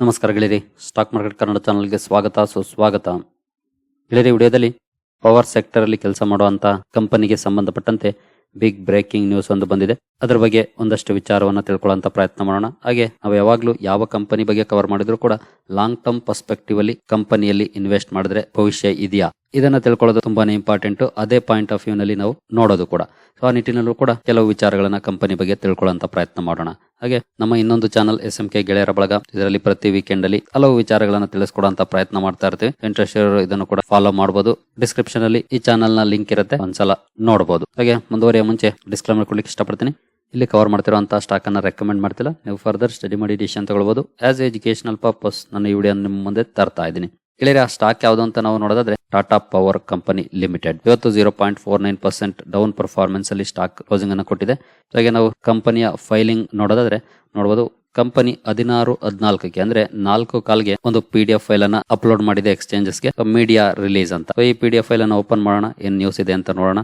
ನಮಸ್ಕಾರ ಗೆಳೆಯರಿ. Stock market Kannada ಚಾನಲ್ಗೆ ಸ್ವಾಗತ, ಸುಸ್ವಾಗತ. ಗೆಳೆಯರಿ, ವಿಡಿಯೋದಲ್ಲಿ ಪವರ್ ಸೆಕ್ಟರ್ ಅಲ್ಲಿ ಕೆಲಸ ಮಾಡುವಂತ ಕಂಪನಿಗೆ ಸಂಬಂಧಪಟ್ಟಂತೆ ಬಿಗ್ ಬ್ರೇಕಿಂಗ್ ನ್ಯೂಸ್ ಒಂದು ಬಂದಿದೆ. ಅದರ ಬಗ್ಗೆ ಒಂದಷ್ಟು ವಿಚಾರವನ್ನು ತಿಳ್ಕೊಳ್ಳುವಂತ ಪ್ರಯತ್ನ ಮಾಡೋಣ. ಹಾಗೆ ನಾವು ಯಾವಾಗಲೂ ಯಾವ ಕಂಪನಿ ಬಗ್ಗೆ ಕವರ್ ಮಾಡಿದ್ರು ಕೂಡ ಲಾಂಗ್ ಟರ್ಮ್ ಪರ್ಸ್ಪೆಕ್ಟಿವ್ ಅಲ್ಲಿ ಕಂಪನಿಯಲ್ಲಿ ಇನ್ವೆಸ್ಟ್ ಮಾಡಿದ್ರೆ ಭವಿಷ್ಯ ಇದೆಯಾ? ಇದನ್ನ ತಿಳ್ಕೊಳ್ಳೋದು ತುಂಬಾನೇ ಇಂಪಾರ್ಟೆಂಟ್ ಅದೇ ಪಾಯಿಂಟ್ ಆಫ್ ವ್ಯೂ ನಲ್ಲಿ ನಾವು ನೋಡೋದು ಕೂಡ. ಸೊ ಆ ನಿಟ್ಟಿನಲ್ಲೂ ಕೂಡ ಕೆಲವು ವಿಚಾರಗಳನ್ನ ಕಂಪನಿ ಬಗ್ಗೆ ತಿಳ್ಕೊಳ್ಳುವಂತ ಪ್ರಯತ್ನ ಮಾಡೋಣ. ಹಾಗೆ, ನಮ್ಮ ಇನ್ನೊಂದು ಚಾನಲ್ ಎಸ್ ಎಂ ಕೆ ಗೆಳೆಯರ ಬಳಗ. ಇದರಲ್ಲಿ ಪ್ರತಿ ವೀಕೆಂಡ್ ಅಲ್ಲಿ ಹಲವು ವಿಚಾರಗಳನ್ನ ತಿಳಿಸ್ಕೊಡುವಂತ ಪ್ರಯತ್ನ ಮಾಡ್ತಾ ಇರ್ತೀವಿ. ಇಂಟ್ರೆಸ್ಟ್ ಇರೋರು ಇದನ್ನು ಕೂಡ ಫಾಲೋ ಮಾಡಬಹುದು ಡಿಸ್ಕ್ರಿಪ್ಷನ್ ಅಲ್ಲಿ ಈ ಚಾನಲ್ನ ಲಿಂಕ್ ಇರುತ್ತೆ. ಒಂದ್ಸಲ ನೋಡಬಹುದು ಹಾಗೆ, ಮುಂದುವರಿಯ ಮುಂಚೆ ಡಿಸ್ಕ್ಲೈಮರ್ ಕೊಡ್ಲಿಕ್ಕೆ ಇಷ್ಟಪಡ್ತೀನಿ. ಇಲ್ಲಿ ಕವರ್ ಮಾಡ್ತಿರುವಂತಹ ಸ್ಟಾಕ್ ಅನ್ನ ರೆಕಮೆಂಡ್ ಮಾಡ್ತಿಲ್ಲ. ನೀವು ಫರ್ದರ್ ಸ್ಟಡಿ ಮಾಡಿ ಡಿಸಿಷನ್ ತಗೊಳ್ಬಹುದು ಆಸ್ ಎಜುಕೇಶನಲ್ ಪರ್ಪಸ್ ನನ್ನ ಈ ವಿಡಿಯೋ ನಿಮ್ಮ ಮುಂದೆ ತರ್ತಾ ಇದ್ದೀನಿ. ಆ ಸ್ಟಾಕ್ ಯಾವುದು ಅಂತ ನಾವು ನೋಡೋದಾದ್ರೆ ಟಾಟಾ ಪವರ್ ಕಂಪನಿ ಲಿಮಿಟೆಡ್ ಇವತ್ತು zero point four nine percent down performance ಅಲ್ಲಿ ಸ್ಟಾಕ್ ಕ್ಲೋಸಿಂಗ್ ಅನ್ನು ಕೊಟ್ಟಿದೆ. ಹಾಗೆ ನಾವು ಕಂಪನಿಯ ಫೈಲಿಂಗ್ ನೋಡೋದಾದ್ರೆ ನೋಡಬಹುದು ಕಂಪನಿ ಹದಿನಾರು, ಹದಿನಾಲ್ಕಕ್ಕೆ ಅಂದ್ರೆ ನಾಲ್ಕು ಕಾಲ್ಗೆ ಒಂದು ಪಿ ಡಿ ಎಫ್ ಫೈಲ್ ಅನ್ನ ಅಪ್ಲೋಡ್ ಮಾಡಿದೆ ಎಕ್ಸ್ಚೇಂಜಸ್ಗೆ. ಮೀಡಿಯಾ ರಿಲೀಸ್ ಅಂತ. ಈ ಪಿ ಡಿ ಎಫ್ ಫೈಲ್ ಅನ್ನು ಓಪನ್ ಮಾಡೋಣ. ಏನ್ ನ್ಯೂಸ್ ಇದೆ ಅಂತ ನೋಡೋಣ.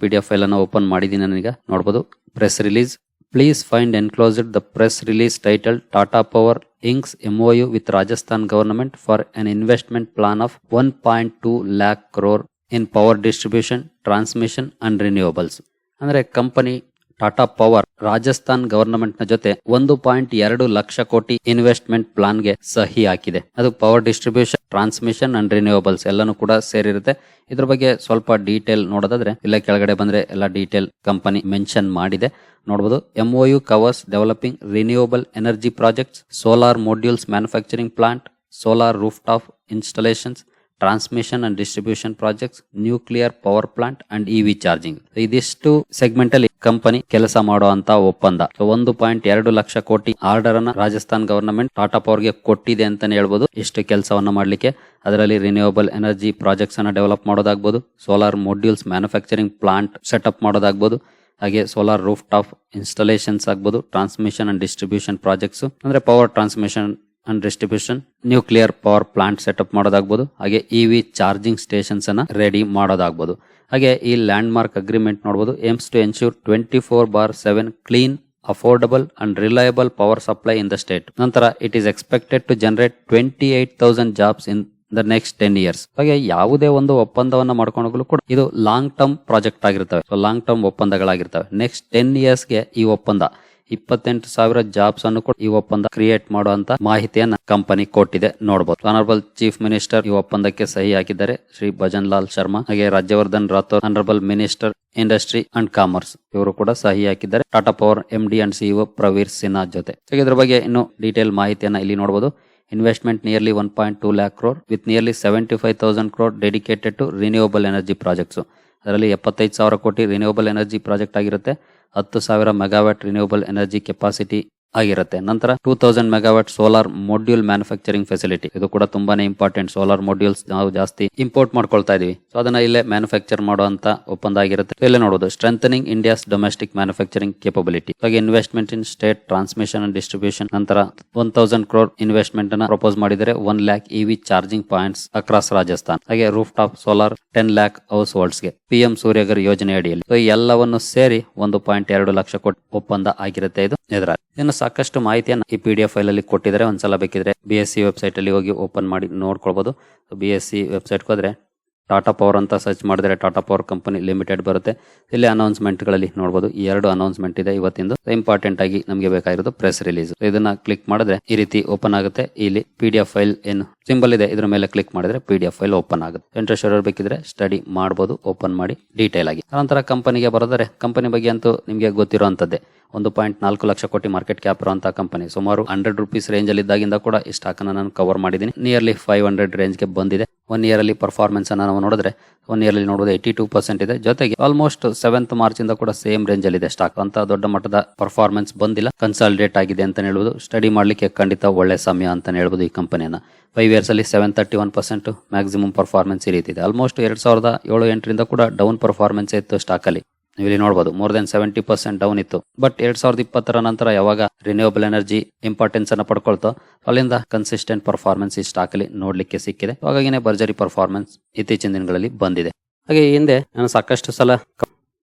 ಪಿ ಡಿ ಎಫ್ ಫೈಲ್ ಅನ್ನು ಓಪನ್ ಮಾಡಿದೀನಿ ನನಗೆ. ನೋಡಬಹುದು press release please find enclosed the press release title Tata Power Inc.'s MOU with Rajasthan government for an investment plan of 1.2 lakh crore in power distribution, transmission and renewables. ಅಂದ್ರೆ company Tata power Rajasthan ಗವರ್ನಮೆಂಟ್ನ ಜೊತೆ ಒಂದು point ಎರಡು ಲಕ್ಷ ಕೋಟಿ investment ಪ್ಲಾನ್ಗೆ ಸಹಿ ಹಾಕಿದೆ. ಅದು power distribution, transmission and renewables ಎಲ್ಲನೂ ಕೂಡ ಸೇರಿರುತ್ತೆ. ಇದ್ರ ಬಗ್ಗೆ ಸ್ವಲ್ಪ ಡೀಟೇಲ್ ನೋಡೋದಾದ್ರೆ, ಇಲ್ಲ ಕೆಳಗಡೆ ಬಂದ್ರೆ ಎಲ್ಲ ಡೀಟೇಲ್ ಕಂಪನಿ ಮೆನ್ಷನ್ ಮಾಡಿದೆ. ನೋಡಬಹುದು MOU covers developing renewable energy projects solar modules manufacturing plant solar rooftop installations transmission and distribution projects nuclear power plant and EV charging ಇದಿಷ್ಟು ಸೆಗ್ಮೆಂಟ್ ಅಲ್ಲಿ ಕಂಪನಿ ಕೆಲಸ ಮಾಡುವಂತ ಒಪ್ಪಂದ. ಒಂದು ಪಾಯಿಂಟ್ ಎರಡು ಲಕ್ಷ ಕೋಟಿ ಆರ್ಡರ್ ಅನ್ನ ರಾಜಸ್ಥಾನ್ ಗವರ್ನಮೆಂಟ್ ಟಾಟಾ ಪವರ್ಗೆ ಕೊಟ್ಟಿದೆ ಅಂತಾನೆ ಹೇಳ್ಬೋದು. ಇಷ್ಟು ಕೆಲಸವನ್ನ ಮಾಡ್ಲಿಕ್ಕೆ ಅದರಲ್ಲಿ ರಿನ್ಯೂವಬಲ್ ಎನರ್ಜಿ ಪ್ರಾಜೆಕ್ಟ್ಸ್ ಅನ್ನ develop ಮಾಡೋದಾಗ್ಬೋದು. Solar modules manufacturing plant setup ಮಾಡೋದಾಗ್ಬೋದು. ಹಾಗೆ ಸೋಲಾರ್ ರೂಫ್ ಟಾಪ್ ಇನ್ಸ್ಟಾಲೇಷನ್ಸ್ ಆಗ್ಬೋದು. ಟ್ರಾನ್ಸ್ಮಿಷನ್ ಅಂಡ್ ಡಿಸ್ಟ್ರಿಬ್ಯೂಷನ್ ಪ್ರಾಜೆಕ್ಟ್ಸ್ ಅಂದ್ರೆ power transmission and distribution nuclear power plant setup ಮಾಡೋದಾಗ್ಬೋದು, ಹಾಗೆ ಇವಿ ಚಾರ್ಜಿಂಗ್ ಸ್ಟೇಷನ್ಸ್ ಅನ್ನ ರೆಡಿ ಮಾಡೋದಾಗ್ಬೋದು. ಹಾಗೆ ಈ ಲ್ಯಾಂಡ್ ಮಾರ್ಕ್ ಅಗ್ರಿಮೆಂಟ್ ನೋಡಬಹುದು aims to ensure twenty four bar seven clean affordable and reliable power supply in the state ನಂತರ it is expected to generate twenty eight thousand jobs in the next ten years ಹಾಗೆ ಯಾವುದೇ ಒಂದು ಒಪ್ಪಂದವನ್ನ ಮಾಡ್ಕೊಂಡಾಗಲೂ ಕೂಡ ಇದು long term project ಆಗಿರ್ತವೆ. Long term ಒಪ್ಪಂದಗಳಾಗಿರ್ತವೆ. ನೆಕ್ಸ್ಟ್ ಟೆನ್ಗೆ ಈ ಒಪ್ಪಂದ. ಇಪ್ಪತ್ತೆಂಟು ಸಾವಿರ ಜಾಬ್ಸ್ ಅನ್ನು ಕೂಡ ಈ ಒಪ್ಪಂದ ಕ್ರಿಯೇಟ್ ಮಾಡುವಂತ ಮಾಹಿತಿಯನ್ನ ಕಂಪನಿ ಕೊಟ್ಟಿದೆ. ನೋಡಬಹುದು ಆನರಬಲ್ ಚೀಫ್ ಮಿನಿಸ್ಟರ್ ಈ ಒಪ್ಪಂದಕ್ಕೆ ಸಹಿ ಹಾಕಿದ್ದಾರೆ ಶ್ರೀ ಭಜನ್ ಲಾಲ್ ಶರ್ಮಾ ಹಾಗೆ Rajyavardhan Rathore honourable minister industry and commerce ಇವರು ಕೂಡ ಸಹಿ ಹಾಕಿದ್ದಾರೆ Tata power M D and CEO Praveer Sinha ಜೊತೆ. ಇದ್ರ ಬಗ್ಗೆ ಇನ್ನು ಡೀಟೇಲ್ ಮಾಹಿತಿಯನ್ನ ಇಲ್ಲಿ ನೋಡಬಹುದು investment nearly one point two lakh crore with nearly seventy five thousand crore dedicated to renewable energy projects ಅದರಲ್ಲಿ ಎಪ್ಪತ್ತೈದು ಸಾವಿರ ಕೋಟಿ ರಿನ್ಯೂವಬಲ್ ಎನರ್ಜಿ ಪ್ರಾಜೆಕ್ಟ್ ಆಗಿರುತ್ತೆ. ಹತ್ತು ಸಾವಿರ ಮೆಗಾವ್ಯಾಟ್ ರಿನ್ಯೂವಬಲ್ ಎನರ್ಜಿ ಕೆಪಾಸಿಟಿ ಆಗಿರುತ್ತೆ. ನಂತರ two thousand megawatt solar module manufacturing facility ಇದು ಕೂಡ ತುಂಬಾನೇ ಇಂಪಾರ್ಟೆಂಟ್ ಸೋಲಾರ್ ಮಾಡ್ಯೂಲ್ಸ್ ನಾವು ಜಾಸ್ತಿ ಇಂಪೋರ್ಟ್ ಮಾಡ್ಕೊಳ್ತಾ ಇದೀವಿ. ಸೊ ಅದನ್ನ ಇಲ್ಲೇ ಮ್ಯಾನುಫ್ಯಾಕ್ಚರ್ ಮಾಡುವಂತ ಒಪ್ಪಂದ ಆಗಿರುತ್ತೆ. ಇಲ್ಲೇ ನೋಡೋದು. Strengthening India's domestic manufacturing capability ಹಾಗೆ investment in state transmission and distribution ನಂತರ ಒನ್ ತೌಸಂಡ್ ಕ್ರೋರ್ ಇನ್ವೆಸ್ಟ್ಮೆಂಟ್ ಅನ್ನ ಪ್ರಪೋಸ್ ಮಾಡಿದರೆ one lakh EV charging points across Rajasthan ಹಾಗೆ roof top solar ten lakh ಹೌಸ್ ಹೋಲ್ಡ್ಸ್ಗೆ ಪಿಎಂ ಸೂರ್ಯಗರ್ ಯೋಜನೆ ಅಡಿಯಲ್ಲಿ. ಎಲ್ಲವನ್ನು ಸೇರಿ ಒಂದು ಪಾಯಿಂಟ್ ಎರಡು ಲಕ್ಷ ಕೋಟಿ ಒಪ್ಪಂದ ಆಗಿರುತ್ತೆ ಇದು. ಎದುರಾಗಿ ಇನ್ನು ಸಾಕಷ್ಟು ಮಾಹಿತಿಯನ್ನು ಈ ಪಿ ಡಿ ಎಫ್ ಫೈಲ್ ಅಲ್ಲಿ ಕೊಟ್ಟಿದ್ದಾರೆ. ಒಂದ್ಸಲ ಬೇಕಿದ್ರೆ ಬಿ ಎಸ್ ಸಿ ವೆಬ್ಸೈಟಲ್ಲಿ ಹೋಗಿ ಓಪನ್ ಮಾಡಿ ನೋಡ್ಕೊಳ್ಬಹುದು ಬಿ ಎಸ್ ಸಿ ವೆಬ್ಸೈಟ್ಗೆ ಹೋದರೆ ಟಾಟಾ ಪವರ್ ಅಂತ ಸರ್ಚ್ ಮಾಡಿದ್ರೆ ಟಾಟಾ ಪವರ್ ಕಂಪನಿ ಲಿಮಿಟೆಡ್ ಬರುತ್ತೆ. ಇಲ್ಲಿ ಅನೌನ್ಸ್ಮೆಂಟ್ಗಳಲ್ಲಿ ಗಳಲ್ಲಿ ನೋಡಬಹುದು ಈ ಎರಡು ಅನೌನ್ಸ್ಮೆಂಟ್ ಇದೆ ಇವತ್ತಿಂದು. ಇಂಪಾರ್ಟೆಂಟ್ ಆಗಿ ನಮಗೆ ಬೇಕಾಗಿರೋದು ಪ್ರೆಸ್ ರಿಲೀಸ್ ಇದನ್ನ ಕ್ಲಿಕ್ ಮಾಡಿದ್ರೆ ಈ ರೀತಿ ಓಪನ್ ಆಗುತ್ತೆ. ಇಲ್ಲಿ ಪಿ ಡಿ ಎಫ್ ಫೈಲ್ ಏನು ಸಿಂಬಲ್ ಇದೆ, ಇದರ ಮೇಲೆ ಕ್ಲಿಕ್ ಮಾಡಿದ್ರೆ P D F file open ಆಗುತ್ತೆ. ಇಂಟ್ರೆಸ್ಟ್ ಇರೋರು ಬೇಕಿದ್ರೆ ಸ್ಟಡಿ ಮಾಡಬಹುದು ಓಪನ್ ಮಾಡಿ ಡೀಟೇಲ್ ಆಗಿ. ನಂತರ ಕಂಪನಿಗೆ ಬರೋದರೆ ಕಂಪನಿ ಬಗ್ಗೆ ಅಂತೂ ನಿಮಗೆ ಗೊತ್ತಿರುವಂತದ್ದೇ. ಒಂದು ಪಾಯಿಂಟ್ ನಾಲ್ಕು ಲಕ್ಷ ಕೋಟಿ ಮಾರ್ಕೆಟ್ ಕ್ಯಾಪ್ ಇರುವಂತಹ ಕಂಪನಿ ಸುಮಾರು ಹಂಡ್ರೆಡ್ ರುಪೀಸ್ ರೇಂಜ್ ಅಲ್ಲಿ ಇದ್ದಾಗಿಂದ ಕೂಡ ಈ ಸ್ಟಾಕ್ ನಾನು ಕವರ್ ಮಾಡಿದ್ದೀನಿ. ನಿಯರ್ಲಿ ಫೈವ್ ಹಂಡ್ರೆಡ್ ರೇಂಜ್ಗೆ ಬಂದಿದೆ. ಒನ್ ಇಯರ್ ಅಲ್ಲಿ ಪರ್ಫಾರ್ಮೆನ್ಸ್ ಅನ್ನ ನಾವು ನೋಡಿದ್ರೆ ಒನ್ ಇಯರ್ ಅಲ್ಲಿ ನೋಡೋದು ಏಯ್ಟಿ ಟೂ ಪರ್ಸೆಂಟ್ ಇದೆ. ಜೊತೆಗೆ ಆಲ್ಮೋಸ್ಟ್ ಸೆವೆಂತ್ ಮಾರ್ಚ್ ಇಂದ ಕೂಡ ಸೇಮ್ ರೇಂಜ್ ಅಲ್ಲಿ ಇದೆ ಸ್ಟಾಕ್ ಅಂತ ದೊಡ್ಡ ಮಟ್ಟದ ಪರ್ಫಾರ್ಮೆನ್ಸ್ ಬಂದಿಲ್ಲ. ಕನ್ಸಾಲಿಡೇಟ್ ಆಗಿದೆ ಅಂತ ಹೇಳ್ಬೋದು. ಸ್ಟಡಿ ಮಾಡಲಿಕ್ಕೆ ಖಂಡಿತ ಒಳ್ಳೆ ಸಮಯ ಅಂತ ಹೇಳ್ಬೋದು ಈ ಕಂಪನಿಯನ್ನ ಫೈವ್ ಇಯರ್ಸ್ ಅಲ್ಲಿ seven thirty one percent maximum performance ಈ ರೀತಿ ಇದೆ. ಆಲ್ಮೋಸ್ಟ್ ಎರಡ್ ಸಾವಿರದ ಏಳು ಎಂಟರಿಂದ ಕೂಡ ಡೌನ್ ಪರ್ಫಾರ್ಮೆನ್ಸ್ ಇತ್ತು ಸ್ಟಾಕ್ ಅಲ್ಲಿ. ನೀವು ಇಲ್ಲಿ ನೋಡಬಹುದು more than seventy percent down ಇತ್ತು. ಬಟ್ ಎರಡ್ ಸಾವಿರದ ಇಪ್ಪತ್ತರ ನಂತರ ಯಾವಾಗ ರಿನ್ಯೂವಬಲ್ ಎನರ್ಜಿ ಇಂಪಾರ್ಟೆನ್ಸ್ ಅನ್ನ ಪಡ್ಕೊಳ್ತೋ, ಅಲ್ಲಿಂದ ಕನ್ಸಿಸ್ಟೆಂಟ್ ಪರ್ಫಾರ್ಮೆನ್ಸ್ ಈ ಸ್ಟಾಕ್ ಅಲ್ಲಿ ನೋಡ್ಲಿಕ್ಕೆ ಸಿಕ್ಕಿದೆ. ಹಾಗಾಗಿನೇ ಭರ್ಜರಿ ಪರ್ಫಾರ್ಮೆನ್ಸ್ ಇತ್ತೀಚಿನ ದಿನಗಳಲ್ಲಿ ಬಂದಿದೆ. ಹಾಗೆ ಹಿಂದೆ ನಾನು ಸಾಕಷ್ಟು ಸಲ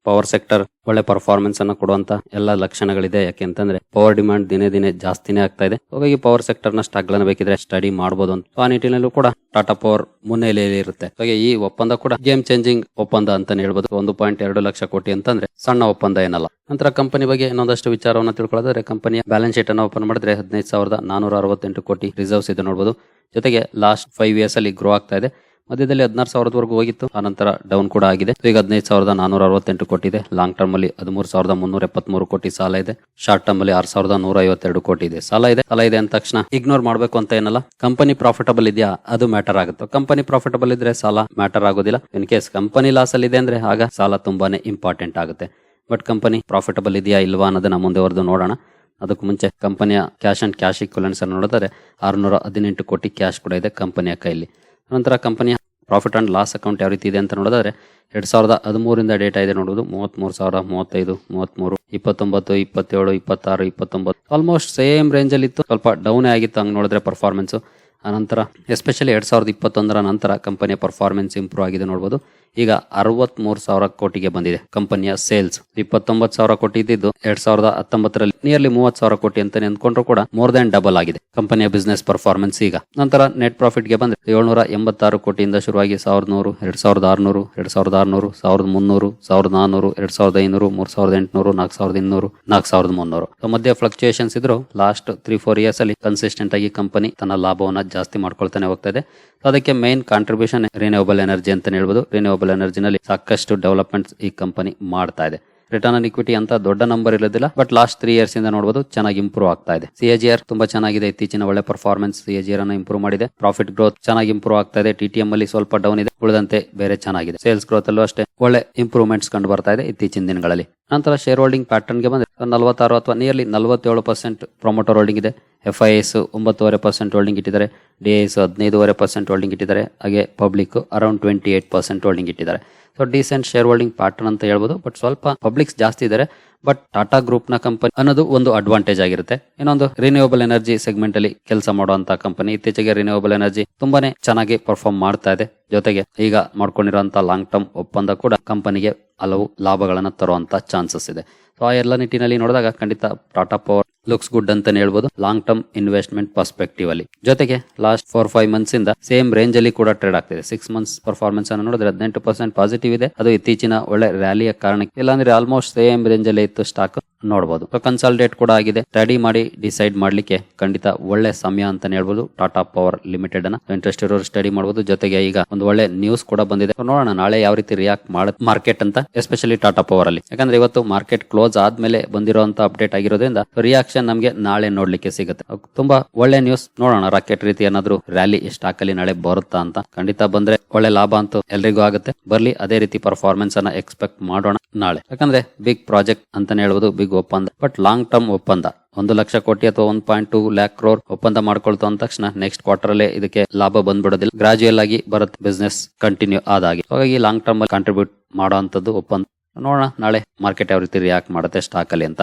ಪವರ್ ಸೆಕ್ಟರ್ ಒಳ್ಳೆ ಪರ್ಫಾರ್ಮೆನ್ಸ್ ಅನ್ನ ಕೊಡುವಂತ ಎಲ್ಲ ಲಕ್ಷಣಗಳಿದೆ. ಯಾಕೆಂತಂದ್ರೆ ಪವರ್ ಡಿಮಾಂಡ್ ದಿನೇ ದಿನೇ ಜಾಸ್ತಿನೇ ಆಗ್ತಾ ಇದೆ. ಹಾಗಾಗಿ ಪವರ್ ಸೆಕ್ಟರ್ನ ಸ್ಟಾಕ್ ಗಳನ್ನ ಬೇಕಿದ್ರೆ ಸ್ಟಡಿ ಮಾಡಬಹುದು ಅಂತ ಆ ನಿಟ್ಟಿನಲ್ಲೂ ಕೂಡ ಟಾಟಾ ಪವರ್ ಮುನ್ನೆಲೆಯಲ್ಲಿ ಇರುತ್ತೆ. ಹಾಗೆ ಈ ಒಪ್ಪಂದ ಕೂಡ ಗೇಮ್ ಚೇಂಜಿಂಗ್ ಒಪ್ಪಂದ ಅಂತಾನೆ ಹೇಳ್ಬೋದು. ಒಂದು ಪಾಯಿಂಟ್ ಎರಡು ಲಕ್ಷ ಕೋಟಿ ಅಂತಂದ್ರೆ ಸಣ್ಣ ಒಪ್ಪಂದ ಏನಲ್ಲ. ನಂತರ ಕಂಪನಿ ಬಗ್ಗೆ ಇನ್ನೊಂದಷ್ಟು ವಿಚಾರವನ್ನು ತಿಳ್ಕೊಳ್ಳೋದ್ರೆ ಕಂಪನಿಯ ಬ್ಯಾಲೆನ್ಸ್ ಶೀಟ್ ಅನ್ನು ಓಪನ್ ಮಾಡಿದ್ರೆ ಹದಿನೈದು ಸಾವಿರದ ನಾನೂರ ಅರವತ್ತೆಂಟು ಕೋಟಿ ರಿಸರ್ವ್ಸ್ ಇದೆ ನೋಡಬಹುದು ಜೊತೆಗೆ ಲಾಸ್ಟ್ ಫೈವ್ ಇಯರ್ಸ್ ಅಲ್ಲಿ ಗ್ರೋ ಆಗ್ತಾ ಇದೆ. ಮಧ್ಯದಲ್ಲಿ ಹದಿನಾರು ಸಾವಿರದವರೆಗೂ ಹೋಗಿತ್ತು. ಆನಂತರ ಡೌನ್ ಕೂಡ ಆಗಿದೆ. ಈಗ ಹದಿನೈದು ಸಾವಿರದ ನಾನೂರ ಅರವತ್ತೆಂಟು ಕೋಟಿ ಇದೆ. ಲಾಂಗ್ ಟರ್ಮ್ ಅಲ್ಲಿ ಹದಿಮೂರು ಸಾವಿರದ ಮುನ್ನೂರ ಎಪ್ಪತ್ಮೂರು ಕೋಟಿ ಸಾಲ ಇದೆ. ಶಾರ್ಟ್ ಟರ್ಮ್ ಅಲ್ಲಿ ಆರು ಸಾವಿರದ ನೂರ ಐವತ್ತೆರಡು ಕೋಟಿ ಇದೆ. ಸಾಲ ಇದೆ. ಸಾಲ ಇದೆ ಅಂದ ತಕ್ಷಣ ಇಗ್ನೋರ್ ಮಾಡಬೇಕು ಅಂತ ಏನಲ್ಲ. ಕಂಪನಿ ಪ್ರಾಫಿಟಬಲ್ ಇದೆಯಾ? ಅದು ಮ್ಯಾಟರ್ ಆಗುತ್ತೆ. ಕಂಪನಿ ಪ್ರಾಫಿಟಬಲ್ ಇದ್ರೆ ಸಾಲ ಮ್ಯಾಟರ್ ಆಗೋದಿಲ್ಲ. ಇನ್ ಕೇಸ್ ಕಂಪನಿ ಲಾಸ್ ಅಲ್ಲಿ ಇದೆ ಅಂದ್ರೆ ಆಗ ಸಾಲ ತುಂಬಾನೇ ಇಂಪಾರ್ಟೆಂಟ್ ಆಗುತ್ತೆ. ಬಟ್ ಕಂಪನಿ ಪ್ರಾಫಿಟಬಲ್ ಇದೆಯಾ ಇಲ್ವಾ ಅನ್ನೋದನ್ನ ಮುಂದೆ ವರೆದು ನೋಡೋಣ. ಅದಕ್ಕೂ ಮುಂಚೆ ಕಂಪನಿಯ ಕ್ಯಾಶ್ ಅಂಡ್ ಕ್ಯಾಶ್ ಇಕ್ವಲೆನ್ಸ್ ನೋಡಿದರೆ ಆರುನೂರ ಹದಿನೆಂಟು ಕೋಟಿ ಕ್ಯಾಶ್ ಕೂಡ ಇದೆ ಕಂಪನಿಯ ಕೈಲಿ ನಂತರ ಕಂಪನಿಯ ಪ್ರಾಫಿಟ್ ಆ್ಯಂಡ್ ಲಾಸ್ ಅಕೌಂಟ್ ಯಾವ ರೀತಿ ಇದೆ ಅಂತ ನೋಡೋದಾದ್ರೆ ಎರಡು ಸಾವಿರದ ಹದಿಮೂರಿಂದ ಡೇಟಾ ಇದೆ ನೋಡೋದು ಮೂವತ್ತ್ಮೂರು ಸಾವಿರ, ಮೂವತ್ತೈದು ಮೂವತ್ತ್ಮೂರು ಇಪ್ಪತ್ತೊಂಬತ್ತು, ಇಪ್ಪತ್ತೇಳು, ಇಪ್ಪತ್ತಾರು, ಇಪ್ಪತ್ತೊಂಬತ್ತು. ಆಲ್ಮೋಸ್ಟ್ ಸೇಮ್ ರೇಂಜಲ್ಲಿ ಇತ್ತು. ಸ್ವಲ್ಪ ಡೌನೇ ಆಗಿತ್ತು. ಹಂಗೆ ನೋಡಿದ್ರೆ ಪರ್ಫಾರ್ಮೆನ್ಸು ಆನಂತರ ಎಸ್ಪೆಷಲಿ ಎರಡು ಸಾವಿರದ ಇಪ್ಪತ್ತೊಂದರ ನಂತರ ಕಂಪನಿಯ ಪರ್ಫಾರ್ಮೆನ್ಸ್ ಇಂಪ್ರೂವ್ ಆಗಿದೆ ನೋಡಬಹುದು ಈಗ ಅರವತ್ಮೂರು ಸಾವಿರ ಕೋಟಿಗೆ ಬಂದಿದೆ. ಕಂಪನಿಯ ಸೇಲ್ಸ್ ಇಪ್ಪತ್ತೊಂಬತ್ತು ಸಾವಿರ ಕೋಟಿ ಇದ್ದಿದ್ದು ಎರಡ್ ಸಾವಿರದ ಹತ್ತೊಂಬತ್ತರಲ್ಲಿ ನಿಯರ್ಲಿ ಮೂವತ್ತು ಸಾವಿರ ಕೋಟಿ ಅಂತ ಅಂದ್ಕೊಂಡ್ರು ಕೂಡ ಮೋರ್ ದನ್ ಡಬಲ್ ಆಗಿದೆ. ಕಂಪನಿಯ ಬಿಸ್ನೆಸ್ ಪರ್ಫಾರ್ಮೆನ್ಸ್ ಈಗ. ನಂತರ ನೆಟ್ ಪ್ರಾಫಿಟ್ಗೆ ಬಂದ್ರೆ ಏಳ್ನೂರ ಎಂಬತ್ತಾರು ಕೋಟಿಯಿಂದ ಶುರುವಾಗಿ ಸಾವಿರದ ನೂರು ಎರಡ್ ಸಾವಿರದ ಆರ್ನೂರು, ಎರಡ್ ಸಾವಿರದ ಆರ್ನೂರು, ಸಾವಿರದ ಮುನ್ನೂರು, ಸಾವಿರದ ನಾನೂರು, ಎರಡ್ ಸಾವಿರದ ಐನೂರು, ಮೂರ್ ಸಾವಿರದ ಎಂಟುನೂರು, ನಾಲ್ಕು ಸಾವಿರದ ಇನ್ನೂರು, ನಾಲ್ಕು ಸಾವಿರದ ಮುನ್ನೂರು. ಮಧ್ಯೆ ಫ್ಲಕ್ಚುಯೇಷನ್ಸ್ ಇದ್ರು ಲಾಸ್ಟ್ ತ್ರೀ ಫೋರ್ ಇಯರ್ಸ್ ಅಲ್ಲಿ ಕನ್ಸಿಸ್ಟೆಂಟ್ ಆಗಿ ಕಂಪನಿ ತನ್ನ ಲಾಭವನ್ನ ಜಾಸ್ತಿ ಮಾಡ್ಕೊಳ್ತಾನೆ ಹೋಗ್ತಾ ಇದೆ. ಅದಕ್ಕೆ ಮೇನ್ ಕಾಂಟ್ರಿಬ್ಯೂಷನ್ ರಿನ್ಯೂವಬಲ್ ಎನರ್ಜಿ ಅಂತ ಹೇಳ್ಬೋದು. ರಿನ್ಯೂವಬಲ್ ಎನರ್ಜಿನಲ್ಲಿ ಸಾಕಷ್ಟು ಡೆವಲಪ್ಮೆಂಟ್ಸ್ ಈ ಕಂಪನಿ ಮಾಡ್ತಾ ಇದೆ. ರಿಟರ್ನ್ ಆನ್ ಇಕ್ವಿಟಿ ಅಂತ ದೊಡ್ಡ ನಂಬರ್ ಇರೋದಿಲ್ಲ ಬಟ್ ಲಾಸ್ಟ್ ತ್ರೀ ಇಯರ್ಸ್ ಇಂದ ನೋಡಬಹುದು ಚೆನ್ನಾಗಿ ಇಂಪ್ರೂವ್ ಆಗ್ತಾ ಇದೆ. ಸಿಎಜಿಆರ್ ತುಂಬಾ ಚೆನ್ನಾಗಿದೆ, ಇತ್ತೀಚಿನ ಒಳ್ಳೆ ಪರ್ಫಾರ್ಮೆನ್ಸ್ ಸಿಎಜಿಆರ್ ಅನ್ನು ಇಂಪ್ರೂವ್ ಮಾಡಿದೆ. ಪ್ರಾಫಿಟ್ ಗ್ರೋತ್ ಚೆನ್ನಾಗಿ ಇಂಪ್ರೂವ್ ಆಗ್ತಾ ಇದೆ ಟಿಟಿಎಂ ಅಲ್ಲಿ ಸ್ವಲ್ಪ ಡೌನ್ ಇದೆ, ಉಳಿದಂತೆ ಬೇರೆ ಚೆನ್ನಾಗಿದೆ. ಸೇಲ್ಸ್ ಗ್ರೋತ್ ಅಲ್ಲೂ ಅಷ್ಟೇ ಒಳ್ಳೆ ಇಂಪ್ರೂವ್ಮೆಂಟ್ಸ್ ಕಂಡು ಬರ್ತಾ ಇದೆ ಇತ್ತೀಚಿನ ದಿನಗಳಲ್ಲಿ. ನಂತರ ಶೇರ್ ಹೋಲ್ಡಿಂಗ್ ಪ್ಯಾಟರ್ನ್ಗೆ ಬಂದ್ರೆ, ನಲವತ್ತಾರು ಅಥವಾ ನಿಯರ್ಲಿ ನಲವತ್ತೇಳು ಪರ್ಸೆಂಟ್ ಪ್ರೊಮೋಟರ್ ಹೋಲ್ಡಿಂಗ್ ಇದೆ. ಎಫ್ ಐ ಎಸ್ ಒಂಬತ್ತುವರೆ ಪರ್ಸೆಂಟ್ ಹೋಲ್ಡಿಂಗ್ ಇಟ್ಟಿದ್ದಾರೆ. ಡಿ ಎಸ್ ಹದಿನೈದುವರೆ ಪರ್ಸೆಂಟ್ ಹೋಲ್ಡಿಂಗ್ ಇಟ್ಟಿದ್ದಾರೆ. ಹಾಗೆ public around twenty eight percent holding ಇಟ್ಟಿದ್ದಾರೆ. So decent share holding pattern ಅಂತ ಹೇಳ್ಬೋದು. ಬಟ್ ಸ್ವಲ್ಪ ಪಬ್ಲಿಕ್ಸ್ ಜಾಸ್ತಿ ಇದ್ದಾರೆ ಬಟ್ ಟಾಟಾ ಗ್ರೂಪ್ನ ಕಂಪನಿ ಅನ್ನೋದು ಒಂದು ಅಡ್ವಾಂಟೇಜ್ ಆಗಿರುತ್ತೆ. ಇನ್ನೊಂದು ರಿನ್ಯೂವಬಲ್ ಎನರ್ಜಿ ಸೆಗ್ಮೆಂಟ್ ಅಲ್ಲಿ ಕೆಲಸ ಮಾಡುವಂತ ಕಂಪನಿ ಇತ್ತೀಚೆಗೆ ರಿನ್ಯೂವಬಲ್ ಎನರ್ಜಿ ತುಂಬಾನೇ ಚೆನ್ನಾಗಿ ಪರ್ಫಾರ್ಮ್ ಮಾಡ್ತಾ ಇದೆ. ಜೊತೆಗೆ ಈಗ ಮಾಡ್ಕೊಂಡಿರುವಂತಹ ಲಾಂಗ್ ಟರ್ಮ್ ಒಪ್ಪಂದ ಕೂಡ ಕಂಪನಿಗೆ ಹಲವು ಲಾಭಗಳನ್ನ ತರುವಂತ ಚಾನ್ಸಸ್ ಇದೆ. ಸೊ ಆ ಎಲ್ಲ ನಿಟ್ಟಿನಲ್ಲಿ ನೋಡಿದಾಗ ಖಂಡಿತ ಟಾಟಾ ಪವರ್ ಲುಕ್ಸ್ ಗುಡ್ ಅಂತಾನೆ ಹೇಳ್ಬೋದು. ಲಾಂಗ್ ಟರ್ಮ್ ಇನ್ವೆಸ್ಟ್ಮೆಂಟ್ ಪರ್ಸ್ಪೆಕ್ಟಿವ್ ಅಲ್ಲಿ. ಜೊತೆಗೆ ಲಾಸ್ಟ್ ಫೋರ್ ಫೈವ್ ಮಂತ್ಸ್ ಇಂದ ಸೇಮ್ ರೇಂಜ್ ಅಲ್ಲಿ ಕೂಡ ಟ್ರೇಡ್ ಆಗ್ತಿದೆ. ಸಿಕ್ಸ್ ಮಂತ್ಸ್ ಪರ್ಫಾರ್ಮೆನ್ಸ್ ಅನ್ನು ನೋಡಿದ್ರೆ ಹದಿನೆಂಟು ಪರ್ಸೆಂಟ್ ಪಾಸಿಟಿವ್ ಇದೆ. ಅದು ಇತ್ತೀಚಿನ ಒಳ್ಳೆ ರ್ಯಾಲಿಯ ಕಾರಣಕ್ಕೆ. ಇಲ್ಲಾಂದ್ರೆ ಆಲ್ಮೋಸ್ಟ್ ಸೇಮ್ ರೇಂಜ್ ಅಲ್ಲಿ ಇತ್ತು ಸ್ಟಾಕ್ ನೋಡಬಹುದು ಕನ್ಸಲ್ಟೇಟ್ ಕೂಡ ಆಗಿದೆ. ಸ್ಟಡಿ ಮಾಡಿ ಡಿಸೈಡ್ ಮಾಡ್ಲಿಕ್ಕೆ ಖಂಡಿತ ಒಳ್ಳೆ ಸಮಯ ಅಂತ ಹೇಳ್ಬೋದು. ಟಾಟಾ ಪವರ್ ಲಿಮಿಟೆಡ್ ಅನ್ನ ಇಂಟ್ರೆಸ್ಟ್ ಇರೋರು ಸ್ಟಡಿ ಮಾಡಬಹುದು ಜೊತೆಗೆ ಈಗ ಒಂದು ಒಳ್ಳೆ ನ್ಯೂಸ್ ಕೂಡ ಬಂದಿದೆ. ನೋಡೋಣ ನಾಳೆ ಯಾವ ರೀತಿ ರಿಯಾಕ್ಟ್ ಮಾಡ ಮಾರ್ಕೆಟ್ ಅಂತ ಎಸ್ಪೆಷಲಿ ಟಾಟಾ ಪವರ್ ಅಲ್ಲಿ. ಯಾಕಂದ್ರೆ ಇವತ್ತು ಮಾರ್ಕೆಟ್ ಕ್ಲೋಸ್ ಆದ್ಮೇಲೆ ಬಂದಿರುವಂತ ಅಪ್ಡೇಟ್ ಆಗಿರೋದ್ರಿಂದ ರಿಯಾಕ್ಷನ್ ನಮಗೆ ನಾಳೆ ನೋಡ್ಲಿಕ್ಕೆ ಸಿಗುತ್ತೆ. ತುಂಬಾ ಒಳ್ಳೆ ನ್ಯೂಸ್ ನೋಡೋಣ ರಾಕೆಟ್ ರೀತಿ ಏನಾದ್ರು ರ್ಯಾಲಿ ಸ್ಟಾಕ್ ಅಲ್ಲಿ ನಾಳೆ ಬರುತ್ತಾ ಅಂತ. ಖಂಡಿತ ಬಂದ್ರೆ ಒಳ್ಳೆ ಲಾಭ ಅಂತೂ ಎಲ್ರಿಗೂ ಆಗುತ್ತೆ. ಬರ್ಲಿ, ಅದೇ ರೀತಿ ಪರ್ಫಾರ್ಮೆನ್ಸ್ ಅನ್ನ ಎಕ್ಸ್ಪೆಕ್ಟ್ ಮಾಡೋಣ. ನಾಳೆ. ಯಾಕಂದ್ರೆ ಬಿಗ್ ಪ್ರಾಜೆಕ್ಟ್ ಅಂತಾನೆ ಹೇಳ್ಬೋದು ಬಿಗ್ ಒಪ್ಪಂದ. ಬಟ್ ಲಾಂಗ್ ಟರ್ಮ್ ಒಪ್ಪಂದ. ಒಂದು ಲಕ್ಷ ಕೋಟಿ ಅಥವಾ one point two lakh crore ಒಪ್ಪಂದ ಮಾಡ್ಕೊಳ್ತು ಅಂದ ತಕ್ಷಣ ನೆಕ್ಸ್ಟ್ ಕ್ವಾರ್ಟರ್ ಅಲ್ಲೇ ಇದಕ್ಕೆ ಲಾಭ ಬಂದ್ಬಿಡೋದಿಲ್ಲ. ಗ್ರಾಜುಯಲ್ ಆಗಿ ಬರುತ್ತೆ ಬಿಸ್ನೆಸ್ ಕಂಟಿನ್ಯೂ ಆದಾಗಿ. ಹಾಗಾಗಿ ಲಾಂಗ್ ಟರ್ಮ್ ಅಲ್ಲಿ ಕಾಂಟ್ರಿಬ್ಯೂಟ್ ಮಾಡುವಂತದ್ದು ಒಪ್ಪಂದ. ನೋಡೋಣ, ನಾಳೆ ಮಾರ್ಕೆಟ್ ಯಾವ ರೀತಿ ರಿಯಾಕ್ಟ್ ಮಾಡುತ್ತೆ ಸ್ಟಾಕ್ ಅಲ್ಲಿ ಅಂತ.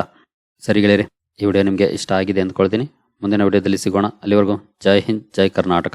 ಸರಿ ಗೆಳೆಯರಿ, ಈ ವಿಡಿಯೋ ನಿಮಗೆ ಇಷ್ಟ ಆಗಿದೆ ಅಂದ್ಕೊಳ್ತೀನಿ. ಮುಂದಿನ ವಿಡಿಯೋದಲ್ಲಿ ಸಿಗೋಣ. ಅಲ್ಲಿವರೆಗೂ ಜೈ ಹಿಂದ್, ಜೈ ಕರ್ನಾಟಕ.